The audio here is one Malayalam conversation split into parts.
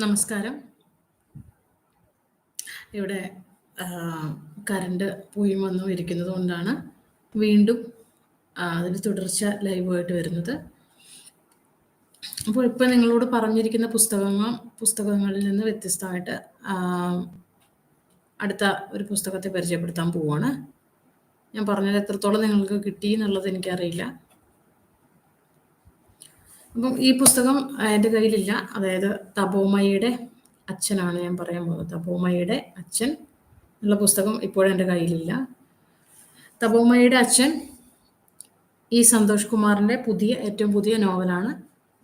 നമസ്കാരം. ഇവിടെ കറണ്ട് പോയി വന്നും ഇരിക്കുന്നത് കൊണ്ടാണ് വീണ്ടും അതിന് തുടർച്ച ലൈവായിട്ട് വരുന്നത്. അപ്പോൾ ഇപ്പം നിങ്ങളോട് പറഞ്ഞിരിക്കുന്ന പുസ്തകങ്ങൾ പുസ്തകങ്ങളിൽ നിന്ന് വ്യത്യസ്തമായിട്ട് അടുത്ത ഒരു പുസ്തകത്തെ പരിചയപ്പെടുത്താൻ പോവാണ്. ഞാൻ പറഞ്ഞത് എത്രത്തോളം നിങ്ങൾക്ക് കിട്ടി എന്നുള്ളത് എനിക്കറിയില്ല. അപ്പം ഈ പുസ്തകം എന്റെ കയ്യിലില്ല. അതായത് തപോമയുടെ അച്ഛനാണ് ഞാൻ പറയാൻ പോകുന്നത്. തപോമയുടെ അച്ഛൻ എന്നുള്ള പുസ്തകം ഇപ്പോഴും എന്റെ കയ്യിലില്ല. തപോമയുടെ അച്ഛൻ ഈ സന്തോഷ് കുമാറിന്റെ പുതിയ ഏറ്റവും പുതിയ നോവലാണ്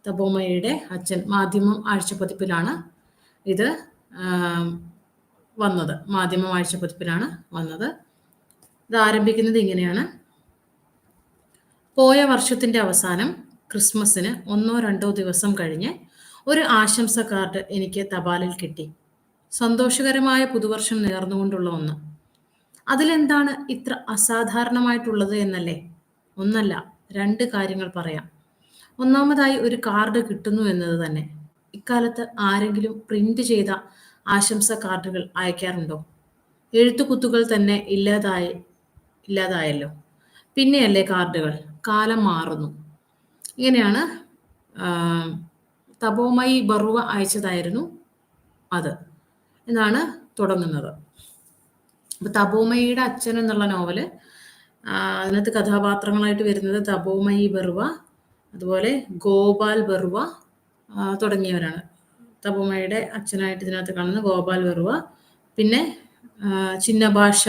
തപോമയുടെ അച്ഛൻ. മാധ്യമം ആഴ്ചപ്പതിപ്പിലാണ് ഇത് വന്നത്. മാധ്യമം ആഴ്ചപ്പതിപ്പിലാണ് വന്നത്. ഇത് ആരംഭിക്കുന്നത് ഇങ്ങനെയാണ്. പോയ വർഷത്തിന്റെ അവസാനം ക്രിസ്മസിന് ഒന്നോ രണ്ടോ ദിവസം കഴിഞ്ഞ് ഒരു ആശംസ കാർഡ് എനിക്ക് തപാലിൽ കിട്ടി. സന്തോഷകരമായ പുതുവർഷം നേർന്നുകൊണ്ടുള്ള ഒന്ന്. അതിലെന്താണ് ഇത്ര അസാധാരണമായിട്ടുള്ളത് എന്നല്ലേ? ഒന്നല്ല, രണ്ട് കാര്യങ്ങൾ പറയാം. ഒന്നാമതായി ഒരു കാർഡ് കിട്ടുന്നു എന്നത് തന്നെ. ഇക്കാലത്ത് ആരെങ്കിലും പ്രിന്റ് ചെയ്ത ആശംസ കാർഡുകൾ അയക്കാറുണ്ടോ? എഴുത്തുകുത്തുകൾ തന്നെ ഇല്ലാതായി ഇല്ലാതായല്ലോ. പിന്നെയല്ലേ കാർഡുകൾ. കാലം മാറുന്നു. ഇങ്ങനെയാണ് തപോമായി ബറുവ അയച്ചതായിരുന്നു അത് എന്നാണ് തുടങ്ങുന്നത്. അപ്പൊ തപോമയുടെ അച്ഛൻ എന്നുള്ള നോവൽ അതിനകത്ത് കഥാപാത്രങ്ങളായിട്ട് വരുന്നത് തപോമയി ബറുവ, അതുപോലെ ഗോപാൽ ബറുവ തുടങ്ങിയവരാണ്. തപോമയുടെ അച്ഛനായിട്ട് ഇതിനകത്ത് കാണുന്നത് ഗോപാൽ ബറുവ. പിന്നെ ചിന്നഭാഷ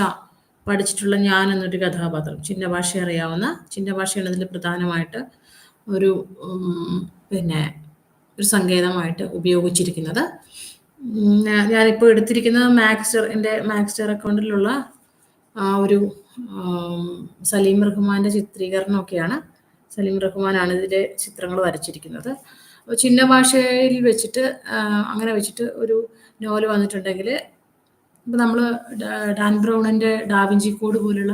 പഠിച്ചിട്ടുള്ള ഞാൻ എന്നൊരു കഥാപാത്രം. ചിന്നഭാഷ അറിയാവുന്ന ചിന്നഭാഷയാണ് ഇതിൽ പ്രധാനമായിട്ട് ഒരു പിന്നെ ഒരു സങ്കേതമായിട്ട് ഉപയോഗിച്ചിരിക്കുന്നത്. ഞാനിപ്പോൾ എടുത്തിരിക്കുന്നത് മാക്സ്റ്റർ എന്റെ മാക്സ്റ്റർ അക്കൗണ്ടിലുള്ള ആ ഒരു സലീം റഹ്മാന്റെ ചിത്രീകരണമൊക്കെയാണ്. സലീം റഹ്മാനാണ് ഇതിന്റെ ചിത്രങ്ങൾ വരച്ചിരിക്കുന്നത്. ചിഹ്ന ഭാഷയിൽ വെച്ചിട്ട് അങ്ങനെ വെച്ചിട്ട് ഒരു നോവൽ വന്നിട്ടുണ്ടെങ്കിൽ ഇപ്പം നമ്മൾ ഡാൻ ബ്രൗണിന്റെ ഡാവിഞ്ചി കോഡ് പോലുള്ള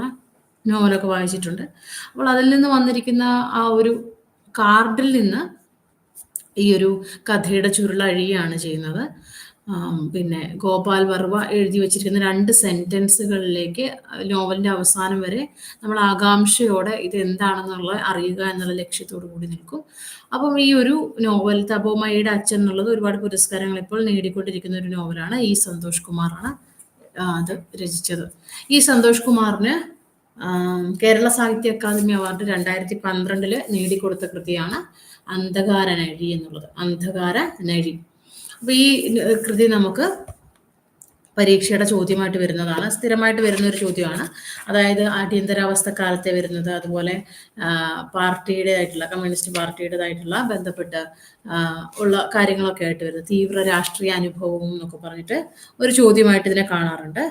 നോവലൊക്കെ വായിച്ചിട്ടുണ്ട്. അപ്പോൾ അതിൽ നിന്ന് വന്നിരിക്കുന്ന ആ ഒരു കാർഡിൽ നിന്ന് ഈ ഒരു കഥയുടെ ചുരുളഴിയാണ് ചെയ്യുന്നത്. പിന്നെ ഗോപാൽ വർവ എഴുതി വെച്ചിരിക്കുന്ന രണ്ട് സെന്റൻസുകളിലേക്ക് നോവലിന്റെ അവസാനം വരെ നമ്മൾ ആകാംക്ഷയോടെ ഇത് എന്താണെന്നുള്ളത് അറിയുക എന്നുള്ള ലക്ഷ്യത്തോടു കൂടി നിൽക്കും. അപ്പം ഈ ഒരു നോവൽ തപോമയുടെ അച്ഛൻ എന്നുള്ളത് ഒരുപാട് പുരസ്കാരങ്ങൾ ഇപ്പോൾ നേടിക്കൊണ്ടിരിക്കുന്ന ഒരു നോവലാണ്. ഈ സന്തോഷ് കുമാറാണ് അത് രചിച്ചത്. ഈ സന്തോഷ് കുമാറിന് കേരള സാഹിത്യ അക്കാദമി അവാർഡ് 2012 നേടിക്കൊടുത്ത കൃതിയാണ് അന്ധകാര നഴി എന്നുള്ളത്. അന്ധകാര നഴി അപ്പൊ ഈ കൃതി നമുക്ക് പരീക്ഷയുടെ ചോദ്യമായിട്ട് വരുന്നതാണ്. സ്ഥിരമായിട്ട് വരുന്ന ഒരു ചോദ്യമാണ്. അതായത് അടിയന്തരാവസ്ഥ കാലത്തെ വരുന്നത്, അതുപോലെ പാർട്ടിയുടേതായിട്ടുള്ള കമ്മ്യൂണിസ്റ്റ് പാർട്ടിയുടേതായിട്ടുള്ള ബന്ധപ്പെട്ട് ഉള്ള കാര്യങ്ങളൊക്കെ ആയിട്ട് വരുന്നത്. തീവ്ര രാഷ്ട്രീയ അനുഭവവും എന്നൊക്കെ പറഞ്ഞിട്ട് ഒരു ചോദ്യമായിട്ട് ഇതിനെ കാണാറുണ്ട്.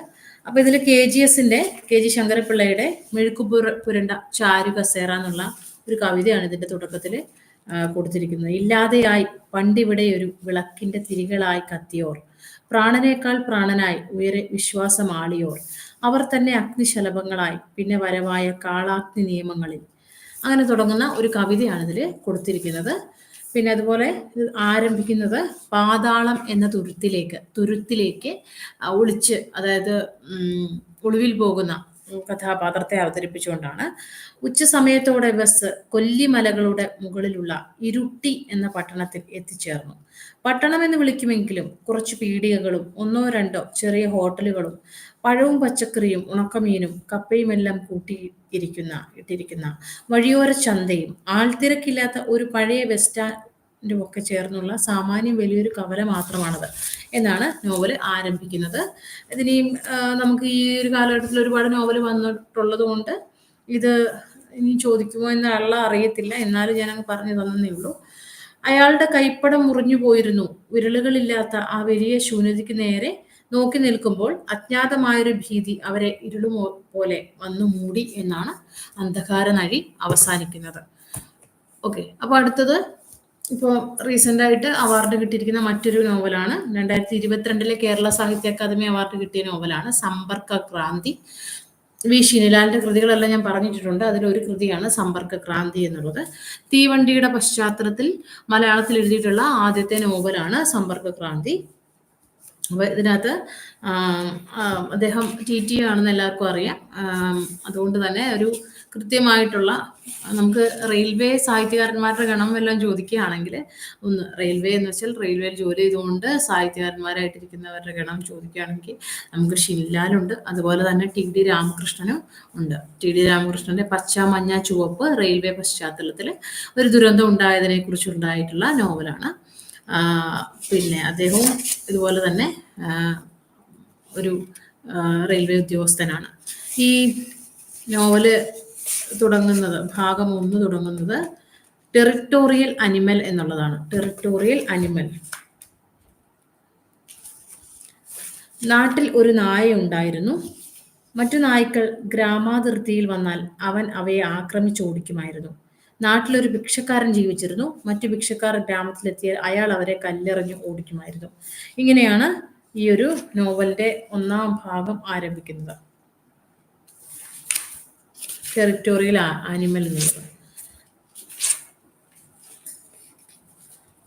അപ്പൊ ഇതിൽ കെ ജി ഇതിൽ കെ കെ.ജി. ശങ്കരപ്പിള്ളയുടെ മെഴുക്കുപുര പുരണ്ട ചാരു കസേര എന്നുള്ള ഒരു കവിതയാണ് ഇതിന്റെ തുടക്കത്തിൽ കൊടുത്തിരിക്കുന്നത്. ഇല്ലാതെയായി പണ്ടിവിടെ ഒരു വിളക്കിന്റെ തിരികളായി കത്തിയോർ. പ്രാണനേക്കാൾ പ്രാണനായി ഉയരെ വിശ്വാസമാളിയോർ. അവർ തന്നെ അഗ്നിശലഭങ്ങളായി പിന്നെ വരവായ കാളാഗ്നി നിയമങ്ങളിൽ. അങ്ങനെ തുടങ്ങുന്ന ഒരു കവിതയാണ് ഇതിൽ കൊടുത്തിരിക്കുന്നത്. പിന്നെ അതുപോലെ ആരംഭിക്കുന്നത് പാതാളം എന്ന തുരുത്തിലേക്ക് തുരുത്തിലേക്ക് ഒളിച്ച് അതായത് ഒളിവിൽ പോകുന്ന കഥാപാത്രത്തെ അവതരിപ്പിച്ചുകൊണ്ടാണ്. ഉച്ചസമയത്തോടെ ബസ് കൊല്ലിമലകളുടെ മുകളിലുള്ള ഇരുട്ടി എന്ന പട്ടണത്തിൽ എത്തിച്ചേർന്നു. പട്ടണം എന്ന് വിളിക്കുമെങ്കിലും കുറച്ച് പീടികകളും ഒന്നോ രണ്ടോ ചെറിയ ഹോട്ടലുകളും പഴവും പച്ചക്കറിയും ഉണക്കമീനും കപ്പയുമെല്ലാം കൂട്ടി ഇരിക്കുന്ന ഇട്ടിരിക്കുന്ന വഴിയോര ചന്തയും ആൾത്തിരക്കില്ലാത്ത ഒരു പഴയ ബസ് സ്റ്റാൻഡും ഒക്കെ ചേർന്നുള്ള സാമാന്യം വലിയൊരു കവല മാത്രമാണത് എന്നാണ് നോവൽ ആരംഭിക്കുന്നത്. ഇതിനെയും നമുക്ക് ഈ ഒരു കാലഘട്ടത്തിൽ ഒരുപാട് നോവൽ വന്നിട്ടുള്ളത് കൊണ്ട് ഇത് ഇനി ചോദിക്കുമോ എന്നുള്ള അറിയത്തില്ല. എന്നാലും ഞാനങ്ങ് പറഞ്ഞു തന്നേ ഉള്ളൂ. അയാളുടെ കൈപ്പടം മുറിഞ്ഞു പോയിരുന്നു. വിരലുകളില്ലാത്ത ആ വലിയ ശൂന്യതയ്ക്ക് നേരെ നോക്കി നിൽക്കുമ്പോൾ അജ്ഞാതമായൊരു ഭീതി അവരെ ഇരുളു പോലെ വന്നു മൂടി എന്നാണ് അന്ധകാരനഴി അവസാനിക്കുന്നത്. ഓക്കെ. അപ്പൊ അടുത്തത് ഇപ്പൊ റീസെന്റ് ആയിട്ട് അവാർഡ് കിട്ടിയിരിക്കുന്ന മറ്റൊരു നോവലാണ്. 2022 കേരള സാഹിത്യ അക്കാദമി അവാർഡ് കിട്ടിയ നോവലാണ് സമ്പർക്ക ക്രാന്തി. വി. ഷിനിലാലിന്റെ കൃതികളെല്ലാം ഞാൻ പറഞ്ഞിട്ടുണ്ട്. അതിലൊരു കൃതിയാണ് സമ്പർക്ക ക്രാന്തി എന്നുള്ളത്. തീവണ്ടിയുടെ പശ്ചാത്തലത്തിൽ മലയാളത്തിൽ എഴുതിയിട്ടുള്ള ആദ്യത്തെ നോവലാണ് സമ്പർക്ക ക്രാന്തി. അപ്പോൾ ഇതിനകത്ത് അദ്ദേഹം ടി. ടി. ആണെന്ന് എല്ലാവർക്കും അറിയാം. അതുകൊണ്ട് തന്നെ ഒരു കൃത്യമായിട്ടുള്ള നമുക്ക് റെയിൽവേ സാഹിത്യകാരന്മാരുടെ ഗണം വല്ലതും ചോദിക്കുകയാണെങ്കിൽ ഒന്ന് റെയിൽവേ എന്ന് വെച്ചാൽ റെയിൽവേയിൽ ജോലി ചെയ്തുകൊണ്ട് സാഹിത്യകാരന്മാരായിട്ടിരിക്കുന്നവരുടെ ഗണം ചോദിക്കുകയാണെങ്കിൽ നമുക്ക് ഷിൻലാലുണ്ട് അതുപോലെ തന്നെ ടി ഡി രാമകൃഷ്ണനും ഉണ്ട്. ടി ഡി രാമകൃഷ്ണന്റെ പച്ച മഞ്ഞ ചുവപ്പ് റെയിൽവേ പശ്ചാത്തലത്തിൽ ഒരു ദുരന്തം ഉണ്ടായതിനെ കുറിച്ചുണ്ടായിട്ടുള്ള നോവലാണ് പിന്നെ അദ്ദേഹവും ഇതുപോലെ തന്നെ ഒരു റെയിൽവേ ഉദ്യോഗസ്ഥനാണ്. ഈ നോവൽ തുടങ്ങുന്നത് ഭാഗം ഒന്ന് തുടങ്ങുന്നത് ടെറിട്ടോറിയൽ അനിമൽ എന്നുള്ളതാണ്. Territorial animal. നാട്ടിൽ ഒരു നായ ഉണ്ടായിരുന്നു. മറ്റു നായ്ക്കൾ ഗ്രാമാതിർത്തിയിൽ വന്നാൽ അവൻ അവയെ ആക്രമിച്ചോടിക്കുമായിരുന്നു നാട്ടിലൊരു ഭിക്ഷക്കാരൻ ജീവിച്ചിരുന്നു. മറ്റു ഭിക്ഷക്കാർ ഗ്രാമത്തിലെത്തിയാൽ അയാൾ അവരെ കല്ലെറിഞ്ഞ് ഓടിക്കുമായിരുന്നു. ഇങ്ങനെയാണ് ഈ ഒരു നോവലിന്റെ ഒന്നാം ഭാഗം ആരംഭിക്കുന്നത്. ടെറിറ്റോറിയൽ ആനിമൽ എന്ന് പറയുന്നത്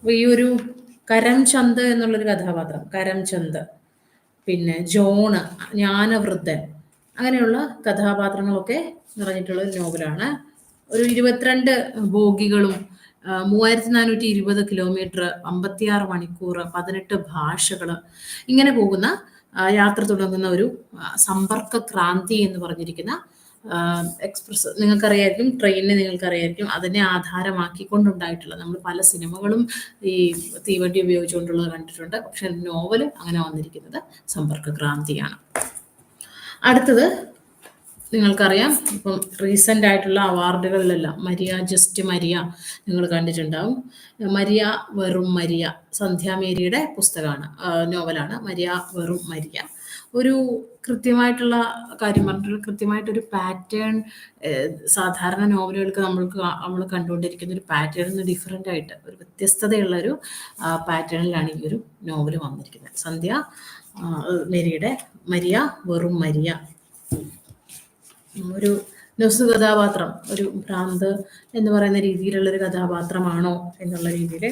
ഈ ഒരു കരംചന്ദ് എന്നുള്ളൊരു കഥാപാത്രം കരംചന്ദ് പിന്നെ ജോണ് ജ്ഞാനവൃദ്ധൻ. അങ്ങനെയുള്ള കഥാപാത്രങ്ങളൊക്കെ നിറഞ്ഞിട്ടുള്ള ഒരു നോവലാണ്. ഒരു ഇരുപത്തിരണ്ട് ബോഗികളും മൂവായിരത്തി നാനൂറ്റി ഇരുപത് കിലോമീറ്റർ അമ്പത്തിയാറ് മണിക്കൂർ പതിനെട്ട് ഭാഷകൾ ഇങ്ങനെ പോകുന്ന യാത്ര തുടങ്ങുന്ന ഒരു സമ്പർക്ക ക്രാന്തി എന്ന് പറഞ്ഞിരിക്കുന്ന എക്സ്പ്രസ് നിങ്ങൾക്കറിയായിരിക്കും ട്രെയിനിനെ നിങ്ങൾക്കറിയായിരിക്കും അതിനെ ആധാരമാക്കിക്കൊണ്ടുണ്ടായിട്ടുള്ള നമ്മൾ പല സിനിമകളും ഈ തീവണ്ടി ഉപയോഗിച്ചുകൊണ്ടുള്ളത് കണ്ടിട്ടുണ്ട്. പക്ഷെ നോവൽ അങ്ങനെ വന്നിരിക്കുന്നത് സമ്പർക്ക ക്രാന്തിയാണ് അടുത്തത് നിങ്ങൾക്കറിയാം ഇപ്പം റീസെന്റ് ആയിട്ടുള്ള അവാർഡുകളിലെല്ലാം മരിയ ജസ്റ്റ് മരിയ നിങ്ങൾ കണ്ടിട്ടുണ്ടാവും. മരിയ വെറും മരിയ സന്ധ്യാമേരിയുടെ പുസ്തകമാണ് നോവലാണ് മരിയ വെറും മരിയ. ഒരു കൃത്യമായിട്ടുള്ള കാര്യം പറഞ്ഞിട്ടുള്ള കൃത്യമായിട്ടൊരു പാറ്റേൺ സാധാരണ നോവലുകൾക്ക് നമ്മൾക്ക് നമ്മൾ കണ്ടുകൊണ്ടിരിക്കുന്ന ഒരു പാറ്റേൺ ഡിഫറെന്റ് ആയിട്ട് ഒരു വ്യത്യസ്തതയുള്ള ഒരു പാറ്റേണിലാണ് ഈ ഒരു നോവൽ വന്നിരിക്കുന്നത്. സന്ധ്യ മേരിയുടെ മരിയ വെറും മരിയ. ഒരു നൊസു കഥാപാത്രം ഒരു ഭ്രാന്ത് എന്ന് പറയുന്ന രീതിയിലുള്ള ഒരു കഥാപാത്രമാണോ എന്നുള്ള രീതിയിൽ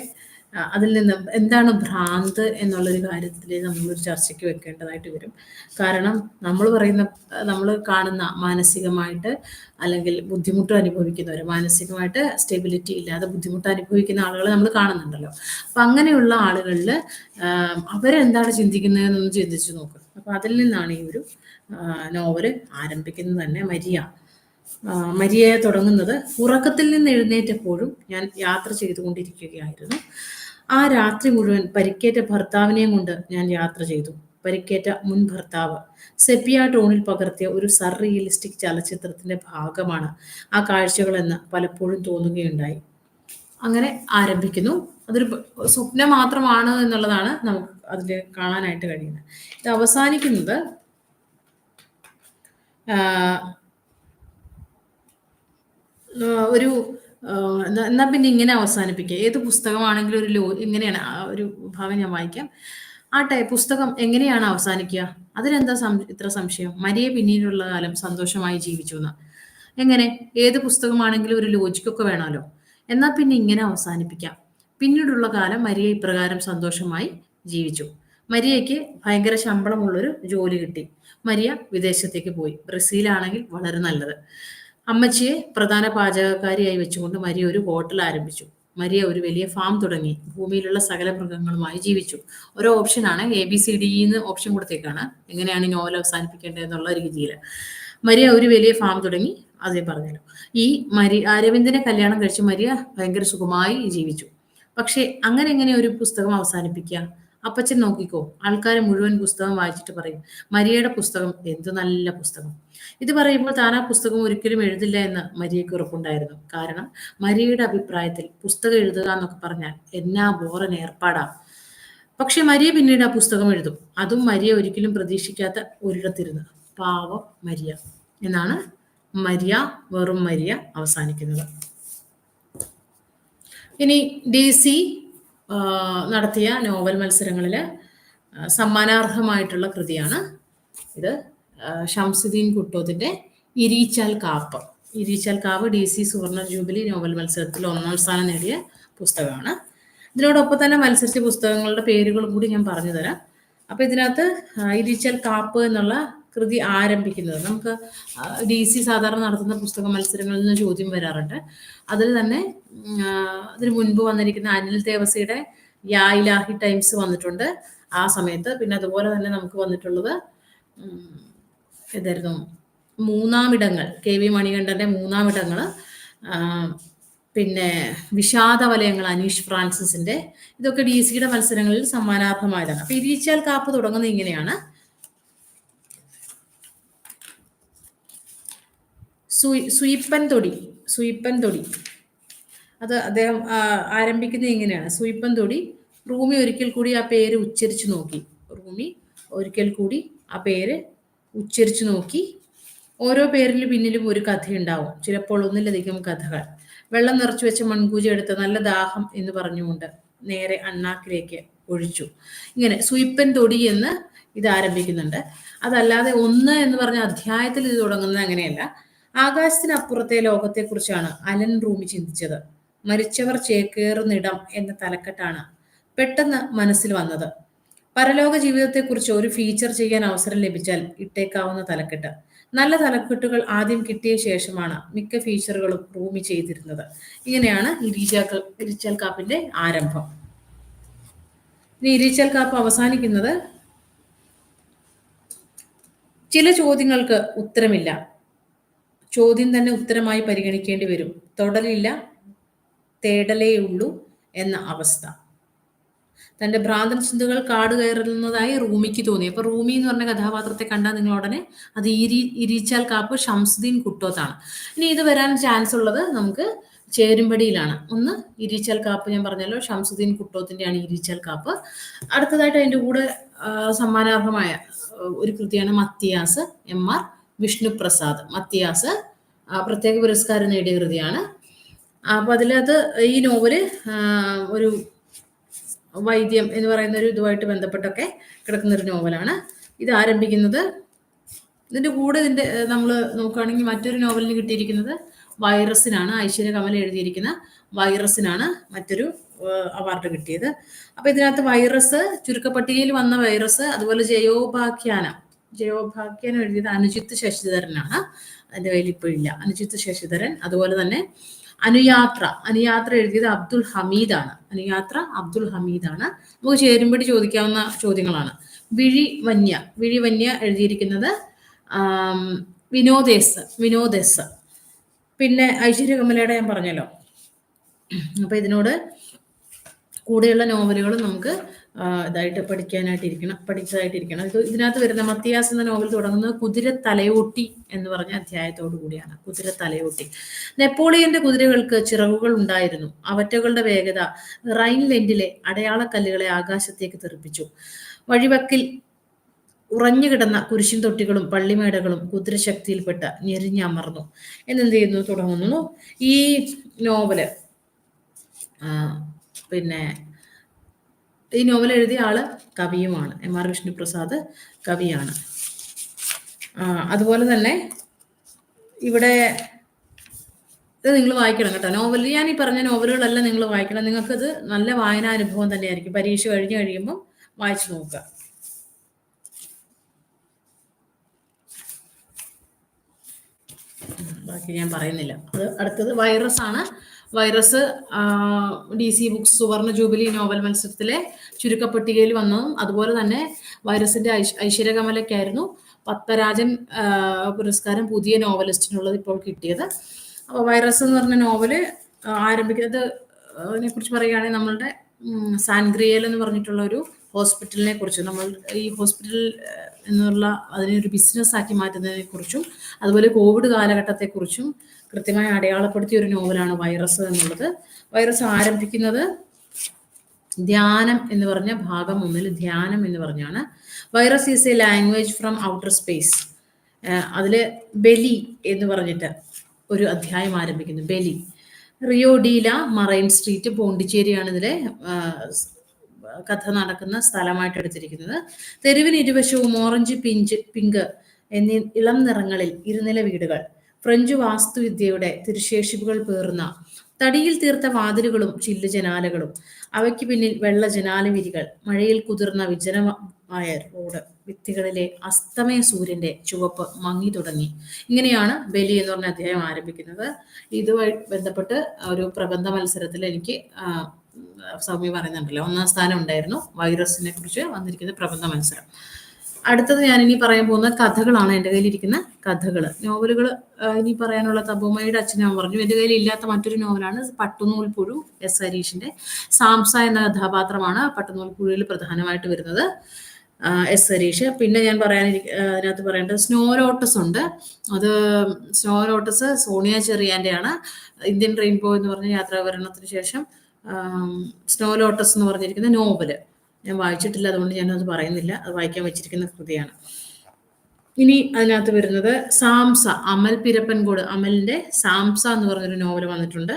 അതിൽ നിന്ന് എന്താണ് ഭ്രാന്ത് എന്നുള്ളൊരു കാര്യത്തിൽ നമ്മൾ ഒരു ചർച്ചയ്ക്ക് വെക്കേണ്ടതായിട്ട് വരും. കാരണം നമ്മൾ പറയുന്ന നമ്മൾ കാണുന്ന മാനസികമായിട്ട് അല്ലെങ്കിൽ ബുദ്ധിമുട്ട് അനുഭവിക്കുന്നവർ മാനസികമായിട്ട് സ്റ്റെബിലിറ്റി ഇല്ലാതെ ബുദ്ധിമുട്ട് അനുഭവിക്കുന്ന ആളുകൾ നമ്മൾ കാണുന്നുണ്ടല്ലോ. അപ്പം അങ്ങനെയുള്ള ആളുകളിൽ അവരെന്താണ് ചിന്തിക്കുന്നതെന്നൊന്ന് ചിന്തിച്ചു നോക്കുക അപ്പം അതിൽ നിന്നാണ് ഈ ഒരു നോവൽ ആരംഭിക്കുന്നത് തന്നെ മരിയ. മരിയയെ തുടങ്ങുന്നത് ഉറക്കത്തിൽ നിന്ന് എഴുന്നേറ്റപ്പോഴും ഞാൻ യാത്ര ചെയ്തുകൊണ്ടിരിക്കുകയായിരുന്നു. ആ രാത്രി മുഴുവൻ പരിക്കേറ്റ ഭർത്താവിനെയും കൊണ്ട് ഞാൻ യാത്ര ചെയ്തു. പരിക്കേറ്റ മുൻ ഭർത്താവ്. സെപ്പിയ ടോണിൽ പകർത്തിയ ഒരു സർ റിയലിസ്റ്റിക് ചലച്ചിത്രത്തിന്റെ ഭാഗമാണ് ആ കാഴ്ചകളെന്ന് പലപ്പോഴും തോന്നുകയുണ്ടായി. അങ്ങനെ ആരംഭിക്കുന്നു. അതൊരു സ്വപ്നം മാത്രമാണ് എന്നുള്ളതാണ് നമുക്ക് അതിൽ കാണാനായിട്ട് കഴിയുന്നത്. ഇത് അവസാനിക്കുന്നത് ഒരു എന്നാ പിന്നെ ഇങ്ങനെ അവസാനിപ്പിക്കുക ഏത് പുസ്തകമാണെങ്കിലും ഒരു ലോ ഇങ്ങനെയാണ് ഒരു ഭാഗം ഞാൻ വായിക്കാം. ആ ടൈ പുസ്തകം എങ്ങനെയാണ് അവസാനിക്കുക? അതിനെന്താ ഇത്ര സംശയം? മരിയെ പിന്നീടുള്ള കാലം സന്തോഷമായി ജീവിച്ചു എന്ന്. എങ്ങനെ? ഏത് പുസ്തകമാണെങ്കിലും ഒരു ലോജിക്കൊക്കെ വേണമല്ലോ. എന്നാൽ പിന്നെ ഇങ്ങനെ അവസാനിപ്പിക്കാം. പിന്നീടുള്ള കാലം മരിയ ഇപ്രകാരം സന്തോഷമായി ജീവിച്ചു. മരിയയ്ക്ക് ഭയങ്കര ശമ്പളമുള്ളൊരു ജോലി കിട്ടി. മരിയ വിദേശത്തേക്ക് പോയി. ബ്രസീലാണെങ്കിൽ വളരെ നല്ലത്. അമ്മച്ചിയെ പ്രധാന പാചകക്കാരിയായി വെച്ചുകൊണ്ട് മരിയ ഒരു ഹോട്ടൽ ആരംഭിച്ചു. മരിയ ഒരു വലിയ ഫാം തുടങ്ങി. ഭൂമിയിലുള്ള സകല മൃഗങ്ങളുമായി ജീവിച്ചു. ഓരോ ഓപ്ഷനാണ് എ ബി സി ഡി എന്ന് ഓപ്ഷൻ കൊടുത്തേക്കാണ്. എങ്ങനെയാണ് നോവൽ അവസാനിപ്പിക്കേണ്ടത് എന്നുള്ള രീതിയിൽ. മരിയ ഒരു വലിയ ഫാം തുടങ്ങി. അതേ പറഞ്ഞല്ലോ. ഈ മരി അരവിന്ദനെ കല്യാണം കഴിച്ച് മരിയ ഭയങ്കര സുഖമായി ജീവിച്ചു. പക്ഷേ അങ്ങനെ എങ്ങനെ ഒരു പുസ്തകം അവസാനിപ്പിക്കുക? അപ്പച്ചൻ നോക്കിക്കോ ആൾക്കാരെ മുഴുവൻ പുസ്തകം വായിച്ചിട്ട് പറയും മരിയയുടെ പുസ്തകം എന്ത് നല്ല പുസ്തകം. ഇത് പറയുമ്പോൾ താൻ ആ പുസ്തകം ഒരിക്കലും എഴുതില്ല എന്ന് മരിയയ്ക്ക് ഉറപ്പുണ്ടായിരുന്നു. കാരണം മരിയയുടെ അഭിപ്രായത്തിൽ പുസ്തകം എഴുതുക എന്നൊക്കെ പറഞ്ഞാൽ എന്നാ ബോറൻ ഏർപ്പാടാ. പക്ഷെ മരിയ പിന്നീട് ആ പുസ്തകം എഴുതും. അതും മരിയ ഒരിക്കലും പ്രതീക്ഷിക്കാത്ത ഒരിടത്തിരുന്ന്. പാവം മരിയ എന്നാണ് മരിയ വെറും മരിയ അവസാനിക്കുന്നത്. ഇനി ഡി സി നടത്തിയ നോവൽ മത്സരങ്ങളിൽ സമ്മാനാർഹമായിട്ടുള്ള കൃതിയാണ് ഇത്. ഷംസുദ്ദീൻ കുട്ടോത്തിന്റെ ഇരീച്ചാൽ കാപ്പ്. ഇരീച്ചാൽ കാവ് ഡി സി സുവർണ ജൂബിലി നോവൽ മത്സരത്തിൽ ഒന്നാം സ്ഥാനം നേടിയ പുസ്തകമാണ്. ഇതിനോടൊപ്പം തന്നെ മത്സരിച്ച പുസ്തകങ്ങളുടെ പേരുകളും കൂടി ഞാൻ പറഞ്ഞു തരാം. അപ്പം ഇതിനകത്ത് ഇരീച്ചാൽ കാപ്പ് എന്നുള്ള കൃതി ആരംഭിക്കുന്നത്. നമുക്ക് ഡി സി സാധാരണ നടത്തുന്ന പുസ്തക മത്സരങ്ങളിൽ നിന്ന് ചോദ്യം വരാറുണ്ട്. അതിൽ തന്നെ അതിന് മുൻപ് വന്നിരിക്കുന്ന അനിൽ ദേവസിയുടെ യാ ഇലാഹി ടൈംസ് വന്നിട്ടുണ്ട് ആ സമയത്ത്. പിന്നെ അതുപോലെ തന്നെ നമുക്ക് വന്നിട്ടുള്ളത് ഏതായിരുന്നു മൂന്നാമിടങ്ങൾ. കെ വി മണികണ്ഠന്റെ മൂന്നാമിടങ്ങൾ പിന്നെ വിഷാദ വലയങ്ങൾ അനീഷ് ഫ്രാൻസിസിന്റെ. ഇതൊക്കെ ഡി സിയുടെ മത്സരങ്ങളിൽ സമ്മാനാർഹമായതാണ്. അപ്പൊ ഇരീച്ചാൽ കാപ്പ് തുടങ്ങുന്നത് ഇങ്ങനെയാണ്. സുയിപ്പൻ തൊടി സുയിപ്പൻ തൊടി. അത് അദ്ദേഹം ആരംഭിക്കുന്നത് ഇങ്ങനെയാണ്. സുയിപ്പൻ തൊടി റൂമി ഒരിക്കൽ കൂടി ആ പേര് ഉച്ചരിച്ചു നോക്കി. റൂമി ഒരിക്കൽ കൂടി ആ പേര് ഉച്ചരിച്ചു നോക്കി. ഓരോ പേരിന് പിന്നിലും ഒരു കഥയുണ്ടാവും. ചിലപ്പോൾ ഒന്നിലധികം കഥകൾ. വെള്ളം നിറച്ചു വെച്ച മൺകൂജ എടുത്ത് നല്ല ദാഹം എന്ന് പറഞ്ഞുകൊണ്ട് നേരെ അണ്ണാക്കിലേക്ക് ഒഴിച്ചു. ഇങ്ങനെ സുയിപ്പൻ തൊടി എന്ന് ഇത് ആരംഭിക്കുന്നുണ്ട്. അതല്ലാതെ ഒന്ന് എന്ന് പറഞ്ഞ അധ്യായത്തിൽ ഇത് തുടങ്ങുന്നത് അങ്ങനെയല്ല. ആകാശത്തിനപ്പുറത്തെ ലോകത്തെക്കുറിച്ചാണ് അലൻ റൂമി ചിന്തിച്ചത്. മരിച്ചവർ ചേക്കേറുന്നിടം എന്ന തലക്കെട്ടാണ് പെട്ടെന്ന് മനസ്സിൽ വന്നത്. പരലോക ജീവിതത്തെക്കുറിച്ച് ഒരു ഫീച്ചർ ചെയ്യാൻ അവസരം ലഭിച്ചാൽ ഇട്ടേക്കാവുന്ന തലക്കെട്ട്. നല്ല തലക്കെട്ടുകൾ ആദ്യം കിട്ടിയ ശേഷമാണ് മിക്ക ഫീച്ചറുകളും റൂമി ചെയ്തിരുന്നത്. ഇങ്ങനെയാണ് ഇരീച്ചാൽ ഇരിച്ചാൽ കാപ്പിന്റെ ആരംഭം. ഇനി ഇരീച്ചാൽ കാപ്പ് അവസാനിക്കുന്നത് ചില ചോദ്യങ്ങൾക്ക് ഉത്തരമില്ല. ചോദ്യം തന്നെ ഉത്തരമായി പരിഗണിക്കേണ്ടി വരും. തൊടലില്ല തേടലേ ഉള്ളൂ എന്ന അവസ്ഥ. തന്റെ ഭ്രാന്തൻ ചിന്തകൾ കാട് കയറുന്നതായി റൂമിക്ക് തോന്നി. അപ്പൊ റൂമി എന്ന് പറഞ്ഞ കഥാപാത്രത്തെ കണ്ടാൽ നിങ്ങൾ ഉടനെ അത് ഇരി ഇരിച്ചാൽ കാപ്പ് ഷംസുദ്ദീൻ കുട്ടോത്താണ്. ഇനി ഇത് വരാൻ ചാൻസ് ഉള്ളത് നമുക്ക് ചേരുമ്പടിയിലാണ് ഒന്ന് ഇരിച്ചാൽ കാപ്പ് ഞാൻ പറഞ്ഞല്ലോ ഷംസുദ്ദീൻ കുട്ടോത്തിന്റെയാണ് ഇരിച്ചാൽ കാപ്പ്. അടുത്തതായിട്ട് അതിന്റെ കൂടെ സമ്മാനാർഹമായ ഒരു കൃതിയാണ് Mathias M R. Vishnuprasad Mathias പ്രത്യേക പുരസ്കാരം നേടിയ കൃതിയാണ്. അപ്പൊ അതിലത് ഈ നോവൽ ഒരു വൈദ്യം എന്ന് പറയുന്ന ഒരു ഇതുമായിട്ട് ബന്ധപ്പെട്ടൊക്കെ കിടക്കുന്ന ഒരു നോവലാണ്. ഇത് ആരംഭിക്കുന്നത് ഇതിന്റെ കൂടെ ഇതിന്റെ നമ്മൾ നോക്കുകയാണെങ്കിൽ മറ്റൊരു നോവലിന് കിട്ടിയിരിക്കുന്നത് വൈറസിനാണ്. ഐശ്വര്യ കമൽ എഴുതിയിരിക്കുന്ന വൈറസിനാണ് മറ്റൊരു അവാർഡ് കിട്ടിയത്. അപ്പൊ ഇതിനകത്ത് വൈറസ് ചുരുക്കപ്പട്ടികയിൽ വന്ന വൈറസ് അതുപോലെ ജയോപാഖ്യാനം. ജയോഭാഗ്യൻ എഴുതിയത് അനുജിത്ത് ശശിധരനാണ്. അതിന്റെ കയ്യിൽ ഇപ്പോൾ ഇല്ല. അനുജിത്ത് ശശിധരൻ. അതുപോലെ തന്നെ അനുയാത്ര. അനുയാത്ര എഴുതിയത് അബ്ദുൽ ഹമീദാണ്. അനുയാത്ര അബ്ദുൽ ഹമീദാണ്. നമുക്ക് ചേരുമ്പടി ചോദിക്കാവുന്ന ചോദ്യങ്ങളാണ്. വിഴി വന്യ വിഴി വന്യ എഴുതിയിരിക്കുന്നത് വിനോദേസ്. വിനോദേസ്. പിന്നെ ഐശ്വര്യ കമലയുടെ ഞാൻ പറഞ്ഞല്ലോ. അപ്പൊ ഇതിനോട് കൂടെയുള്ള നോവലുകളും നമുക്ക് ഇതായിട്ട് പഠിക്കാനായിട്ടിരിക്കണം പഠിച്ചതായിട്ടിരിക്കണം. ഇത് ഇതിനകത്ത് വരുന്ന മത്തിയാസ് എന്ന നോവൽ തുടങ്ങുന്നത് കുതിര തലയോട്ടി എന്ന് പറഞ്ഞ അധ്യായത്തോടു കൂടിയാണ്. കുതിര തലയോട്ടി. നെപ്പോളിയന്റെ കുതിരകൾക്ക് ചിറകുകൾ ഉണ്ടായിരുന്നു. അവറ്റകളുടെ വേഗത റൈൻലെൻഡിലെ അടയാളക്കല്ലുകളെ ആകാശത്തേക്ക് തെറിപ്പിച്ചു. വഴിവക്കിൽ ഉറഞ്ഞു കിടന്ന കുരിശിൻ തൊട്ടികളും പള്ളിമേടകളും കുതിരശക്തിയിൽപ്പെട്ട് ഞെരിഞ്ഞമർന്നു. എന്നെന്ത് ചെയ്യുന്നു തുടങ്ങുന്നു. ഈ നോവൽ പിന്നെ ഈ നോവൽ എഴുതിയ ആൾ കവിയുമാണ്. എം ആർ വിഷ്ണുപ്രസാദ് കവിയാണ്. അതുപോലെ തന്നെ ഇവിടെ ഇത് നിങ്ങൾ വായിക്കണം കേട്ടോ. നോവൽ ഞാൻ ഈ പറഞ്ഞ നോവലുകളെല്ലാം നിങ്ങൾ വായിക്കണം. നിങ്ങൾക്കത് നല്ല വായനാനുഭവം തന്നെയായിരിക്കും. പരീക്ഷ കഴിഞ്ഞ് കഴിയുമ്പോൾ വായിച്ചു നോക്കുക. ബാക്കി ഞാൻ പറയുന്നില്ല. അത് അടുത്തത് വൈറസ് ആണ്. വൈറസ് ഡി സി ബുക്സ് സുവർണ ജൂബിലി നോവൽ മത്സരത്തിലെ ചുരുക്കപ്പട്ടികയിൽ വന്നതും അതുപോലെ തന്നെ വൈറസിന്റെ ഐശ്വര്യകമലയ്ക്കായിരുന്നു പത്മരാജൻ പുരസ്കാരം പുതിയ നോവലിസ്റ്റിനുള്ളത് ഇപ്പോൾ കിട്ടിയത്. അപ്പോൾ വൈറസ് എന്ന് പറഞ്ഞ നോവൽ ആരംഭിക്കുന്നത് അതിനെ കുറിച്ച് പറയുകയാണെങ്കിൽ നമ്മളുടെ സാൻഗ്രിയൽ എന്ന് പറഞ്ഞിട്ടുള്ള ഒരു ഹോസ്പിറ്റലിനെ കുറിച്ച് നമ്മൾ ഈ ഹോസ്പിറ്റൽ എന്നുള്ള അതിനെ ഒരു ബിസിനസ് ആക്കി മാറ്റുന്നതിനെ കുറിച്ചും അതുപോലെ കോവിഡ് കാലഘട്ടത്തെക്കുറിച്ചും കൃത്യമായി അടയാളപ്പെടുത്തിയ ഒരു നോവലാണ് വൈറസ് എന്നുള്ളത്. വൈറസ് ആരംഭിക്കുന്നത് ധ്യാനം എന്ന് പറഞ്ഞ ഭാഗം ഒന്നിൽ ധ്യാനം എന്ന് പറഞ്ഞാണ്. Virus is a language from outer space. അതിൽ ബലി എന്ന് പറഞ്ഞിട്ട് ഒരു അധ്യായം ആരംഭിക്കുന്നു. ബലി. റിയോ ഡീല മറൈൻ സ്ട്രീറ്റ് പോണ്ടിച്ചേരിയാണ് ഇതിലെ കഥ നടക്കുന്ന സ്ഥലമായിട്ട് എടുത്തിരിക്കുന്നത്. തെരുവിന് ഇരുവശവും ഓറഞ്ച് പിഞ്ച് പിങ്ക് എന്നീ ഇളം നിറങ്ങളിൽ ഇരുനില വീടുകൾ. ഫ്രഞ്ച് വാസ്തുവിദ്യയുടെ തിരുശേഷിപ്പുകൾ പേർന്ന തടിയിൽ തീർത്ത വാതിലുകളും ചില്ലു ജനാലകളും അവയ്ക്ക് പിന്നിൽ വെള്ള ജനാലവിരികൾ മഴയിൽ കുതിർന്ന വിജനമായ റോഡ് ഭിത്തികളിലെ അസ്തമയ സൂര്യന്റെ ചുവപ്പ് മങ്ങി തുടങ്ങി. ഇങ്ങനെയാണ് ബലി എന്ന് പറഞ്ഞ അദ്ദേഹം ആരംഭിക്കുന്നത്. ഇതുമായി ബന്ധപ്പെട്ട് ഒരു പ്രബന്ധ മത്സരത്തിൽ എനിക്ക് സൗമ്യ പറയുന്നുണ്ടല്ലോ. ഒന്നാം സ്ഥാനം ഉണ്ടായിരുന്നു വൈറസിനെ കുറിച്ച് വന്നിരിക്കുന്ന പ്രബന്ധ മത്സരം. അടുത്തത് ഞാൻ ഇനി പറയാൻ പോകുന്ന കഥകളാണ് എന്റെ കയ്യിലിരിക്കുന്ന കഥകൾ. നോവലുകൾ ഇനി പറയാനുള്ള തബോമയുടെ അച്ഛൻ ഞാൻ പറഞ്ഞു. എന്റെ കയ്യിൽ ഇല്ലാത്ത മറ്റൊരു നോവലാണ് പട്ടുനൂൽ പുഴു എസ് ഹരീഷിന്റെ സാംസ എന്ന കഥാപാത്രമാണ് പട്ടുനൂൽ പുഴുവിൽ പ്രധാനമായിട്ട് വരുന്നത് എസ് ഹരീഷ്. പിന്നെ ഞാൻ പറയാനിരിക്ക അതിനകത്ത് പറയേണ്ടത് സ്നോ ലോട്ടസ് ഉണ്ട്. അത് സ്നോ ലോട്ടസ് സോണിയ ചെറിയാന്റെ ആണ് ഇന്ത്യൻ റെയിൻബോ എന്ന് പറഞ്ഞ യാത്രാവിവരണത്തിന് ശേഷം സ്നോ ലോട്ടസ് എന്ന് പറഞ്ഞിരിക്കുന്ന നോവൽ. ഞാൻ വായിച്ചിട്ടില്ല അതുകൊണ്ട് ഞാനത് പറയുന്നില്ല. അത് വായിക്കാൻ വെച്ചിരിക്കുന്ന കൃതിയാണ്. ഇനി അതിനകത്ത് വരുന്നത് സാംസ അമൽ പിരപ്പൻകോട്. അമലിന്റെ സാംസ എന്ന് പറഞ്ഞൊരു നോവൽ വന്നിട്ടുണ്ട്.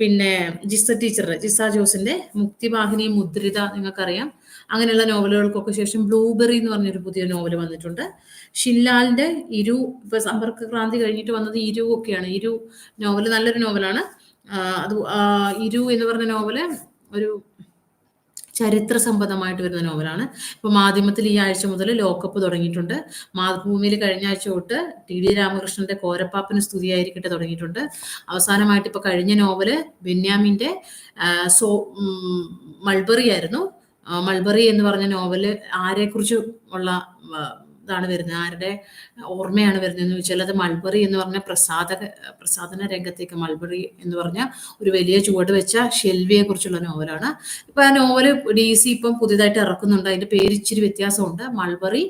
പിന്നെ ജിസ ടീച്ചറുടെ ജിസ ജോസിന്റെ മുക്തിവാഹിനി മുദ്രിത നിങ്ങൾക്കറിയാം. അങ്ങനെയുള്ള നോവലുകൾക്കൊക്കെ ശേഷം ബ്ലൂബെറി എന്ന് പറഞ്ഞൊരു പുതിയ നോവൽ വന്നിട്ടുണ്ട്. ഷിൻലാലിന്റെ ഇരു ഇപ്പൊ സമ്പർക്ക ക്രാന്തി കഴിഞ്ഞിട്ട് വന്നത് ഇരു ഒക്കെയാണ്. ഇരു നോവൽ നല്ലൊരു നോവലാണ്. അത് ഇരു എന്ന് പറഞ്ഞ നോവൽ ഒരു ചരിത്ര സംബന്ധമായിട്ട് വരുന്ന നോവലാണ്. ഇപ്പൊ മാധ്യമത്തിൽ ഈ ആഴ്ച മുതൽ ലോക്കപ്പ് തുടങ്ങിയിട്ടുണ്ട്. മാതൃഭൂമിയിൽ കഴിഞ്ഞ ആഴ്ച തൊട്ട് ടി ഡി രാമകൃഷ്ണന്റെ കോരപ്പാപ്പിന് സ്തുതിയായിരിക്കട്ടെ തുടങ്ങിയിട്ടുണ്ട്. അവസാനമായിട്ട് ഇപ്പൊ കഴിഞ്ഞ നോവൽ ബെന്യാമിന്റെ സോ മൾബറി ആയിരുന്നു. മൾബറി എന്ന് പറഞ്ഞ നോവൽ ആരെക്കുറിച്ച് ഉള്ള ഇതാണ് വരുന്നത്. ആരുടെ ഓർമ്മയാണ് വരുന്നതെന്ന് ചോദിച്ചാൽ അത് മൾബറി എന്ന് പറഞ്ഞ പ്രസാദ പ്രസാദന രംഗത്തേക്ക് മൾബറി എന്ന് പറഞ്ഞ ഒരു വലിയ ചുവട് വെച്ച ഷെൽവിയെ കുറിച്ചുള്ള നോവലാണ്. ഇപ്പൊ ആ നോവൽ ഡി സി ഇപ്പം പുതിയതായിട്ട് ഇറക്കുന്നുണ്ട്. അതിന്റെ പേര് ഇച്ചിരി വ്യത്യാസമുണ്ട്. മൾബറി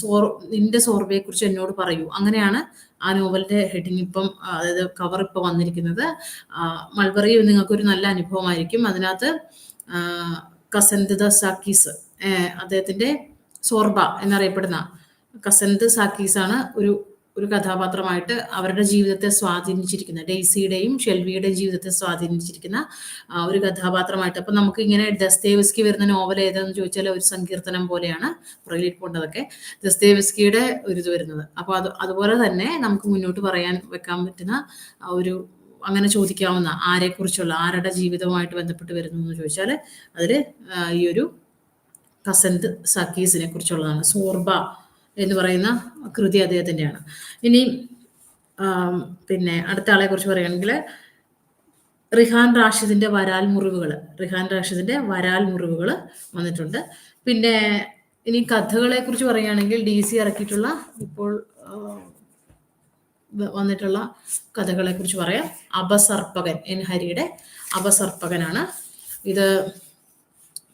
സോർ നിന്റെ സോർബയെ കുറിച്ച് എന്നോട് പറയൂ. അങ്ങനെയാണ് ആ നോവലിന്റെ ഹെഡിങ് ഇപ്പം അതായത് കവർ ഇപ്പൊ വന്നിരിക്കുന്നത്. മൾബറി നിങ്ങൾക്കൊരു നല്ല അനുഭവമായിരിക്കും. അതിനകത്ത് കസന്ത സാക്കീസ് അദ്ദേഹത്തിന്റെ സോർബ എന്നറിയപ്പെടുന്ന കസന്ത് സാക്കീസ് ആണ് ഒരു ഒരു കഥാപാത്രമായിട്ട് അവരുടെ ജീവിതത്തെ സ്വാധീനിച്ചിരിക്കുന്ന ഡെയ്സിയുടെയും ഷെൽവിയുടെയും ജീവിതത്തെ സ്വാധീനിച്ചിരിക്കുന്ന ഒരു കഥാപാത്രമായിട്ട്. അപ്പൊ നമുക്ക് ഇങ്ങനെ ദസ്തേവസ്കി വരുന്ന നോവൽ ഏതാണെന്ന് ചോദിച്ചാൽ ഒരു സങ്കീർത്തനം പോലെയാണ് പുറകിലിരിക്കൊണ്ടതൊക്കെ ദസ്തേവസ്കിയുടെ ഒരു ഇത് വരുന്നത്. അപ്പോൾ അത് അതുപോലെ തന്നെ നമുക്ക് മുന്നോട്ട് പറയാൻ വെക്കാൻ പറ്റുന്ന ഒരു അങ്ങനെ ചോദിക്കാവുന്ന ആരെക്കുറിച്ചുള്ള ആരുടെ ജീവിതവുമായിട്ട് ബന്ധപ്പെട്ട് വരുന്നു എന്ന് ചോദിച്ചാൽ അതിൽ ഈ ഒരു കസന്ത് സക്കീസിനെ കുറിച്ചുള്ളതാണ്. സോർബ എന്ന് പറയുന്ന കൃതി അദ്ദേഹത്തിന്റെയാണ് ഇനി പിന്നെ അടുത്ത ആളെ കുറിച്ച് പറയുകയാണെങ്കിൽ റിഹാൻ റാഷിദിന്റെ വരാൽ മുറിവുകൾ റിഹാൻ റാഷിദിന്റെ വരാൽ മുറിവുകൾ വന്നിട്ടുണ്ട്. പിന്നെ ഇനി കഥകളെ കുറിച്ച് പറയുകയാണെങ്കിൽ ഡി സി ഇറക്കിയിട്ടുള്ള ഇപ്പോൾ വന്നിട്ടുള്ള കഥകളെ കുറിച്ച് പറയാം. അപസർപ്പകൻ എൻ ഹരിയുടെ അപസർപ്പകനാണ്. ഇത്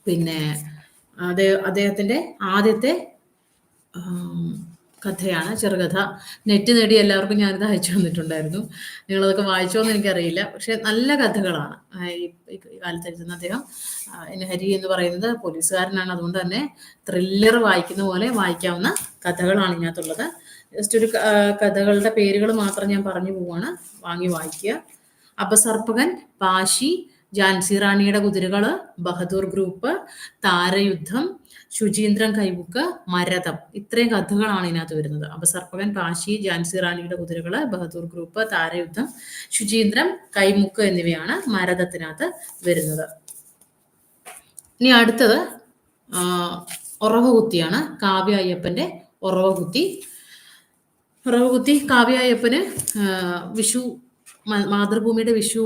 പിന്നെ അദ്ദേഹത്തിന്റെ ആദ്യത്തെ കഥയാണ് ചെറുകഥ. നെറ്റ് നേടി എല്ലാവർക്കും ഞാനിത് അയച്ചു തന്നിട്ടുണ്ടായിരുന്നു. നിങ്ങളതൊക്കെ വായിച്ചോ എന്ന് എനിക്കറിയില്ല. പക്ഷെ നല്ല കഥകളാണ്. ഈ കാലത്ത് എഴുതുന്ന അദ്ദേഹം ഹരി എന്ന് പറയുന്നത് പോലീസുകാരനാണ്. അതുകൊണ്ട് തന്നെ ത്രില്ലർ വായിക്കുന്ന പോലെ വായിക്കാവുന്ന കഥകളാണ് ഇതിനകത്തുള്ളത്. ജസ്റ്റ് ഒരു കഥകളുടെ പേരുകൾ മാത്രം ഞാൻ പറഞ്ഞു പോവാണ്. വാങ്ങി വായിക്കുക. അപസർപ്പകൻ പാശി ജാൻസി റാണിയുടെ കുതിരകൾ ബഹദൂർ ഗ്രൂപ്പ് താരയുദ്ധം ശുചീന്ദ്രൻ കൈബുക്ക് മരതം. ഇത്രയും കഥകളാണ് ഇതിനകത്ത് വരുന്നത്. അപ്പൊ സർപ്പകൻ പാശി ജാൻസി റാണിയുടെ കുതിരകൾ ബഹദൂർ ഗ്രൂപ്പ് താരയുദ്ധം ശുചീന്ദ്രം കൈമുക്ക് എന്നിവയാണ് മരതത്തിനകത്ത് വരുന്നത്. ഇനി അടുത്തത് ഉറവകുത്തിയാണ് കാവ്യ അയ്യപ്പന്റെ ഉറവകുത്തി. ഉറവകുത്തി കാവ്യ അയ്യപ്പന് വിഷു മാതൃഭൂമിയുടെ വിഷു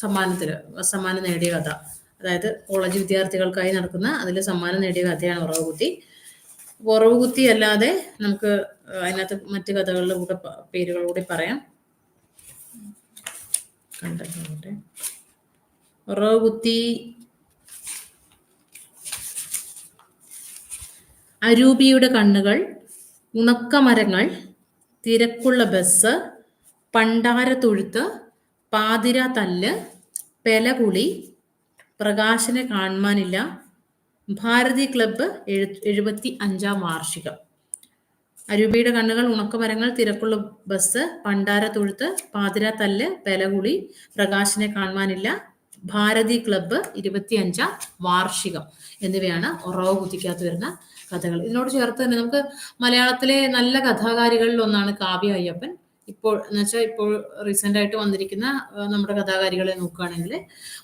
ആ, സമ്മാനത്തിൽ സമ്മാനം നേടിയ കഥ. അതായത് കോളേജ് വിദ്യാർത്ഥികൾക്കായി നടക്കുന്ന അതിൽ സമ്മാനം നേടിയ കഥയാണ് ഉറവുകുത്തി ഉറവുകുത്തി അല്ലാതെ നമുക്ക് അതിനകത്ത് മറ്റു കഥകളുടെ കൂടെ പേരുകളൂടെ പറയാം. കണ്ടെ ഉറവുകുത്തി അരൂപിയുടെ കണ്ണുകൾ ഉണക്കമരങ്ങൾ തിരക്കുള്ള ബസ് പണ്ടാര തൊഴുത്ത് പാതിര തല്ല് പെലകുളി പ്രകാശനെ കാണുവാനില്ല. ഭാരതി ക്ലബ്ബ് എഴു എഴുപത്തി അഞ്ചാം വാർഷികം. അരൂപിയുടെ കണ്ണുകൾ ഉണക്കമരങ്ങൾ തിരക്കുള്ള ബസ് പണ്ടാര തൊഴുത്ത് പാതിര തല്ല് പെലകുളി പ്രകാശനെ കാണുവാനില്ല. ഭാരതി ക്ലബ്ബ് ഇരുപത്തി അഞ്ചാം വാർഷികം എന്നിവയാണ് ഉറവ് കുത്തിക്കകത്ത് വരുന്ന കഥകൾ. ഇതിനോട് ചേർത്ത് തന്നെ നമുക്ക് മലയാളത്തിലെ നല്ല കഥാകാരികളിൽ ഒന്നാണ് കാവ്യ അയ്യപ്പൻ. ഇപ്പോൾ എന്ന് വെച്ചാൽ ഇപ്പോൾ റീസെന്റ് ആയിട്ട് വന്നിരിക്കുന്ന നമ്മുടെ കഥാകാരികളെ നോക്കുകയാണെങ്കിൽ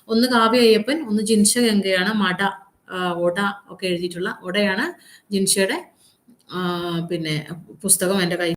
ഒന്ന് കാവ്യ അയ്യപ്പൻ ഒന്ന് ജിൻഷ ഗംഗയാണ് മട ഓട ഒക്കെ എഴുതിയിട്ടുള്ള ഒടയാണ് ജിൻഷയുടെ പിന്നെ പുസ്തകം എന്റെ കയ്യിൽ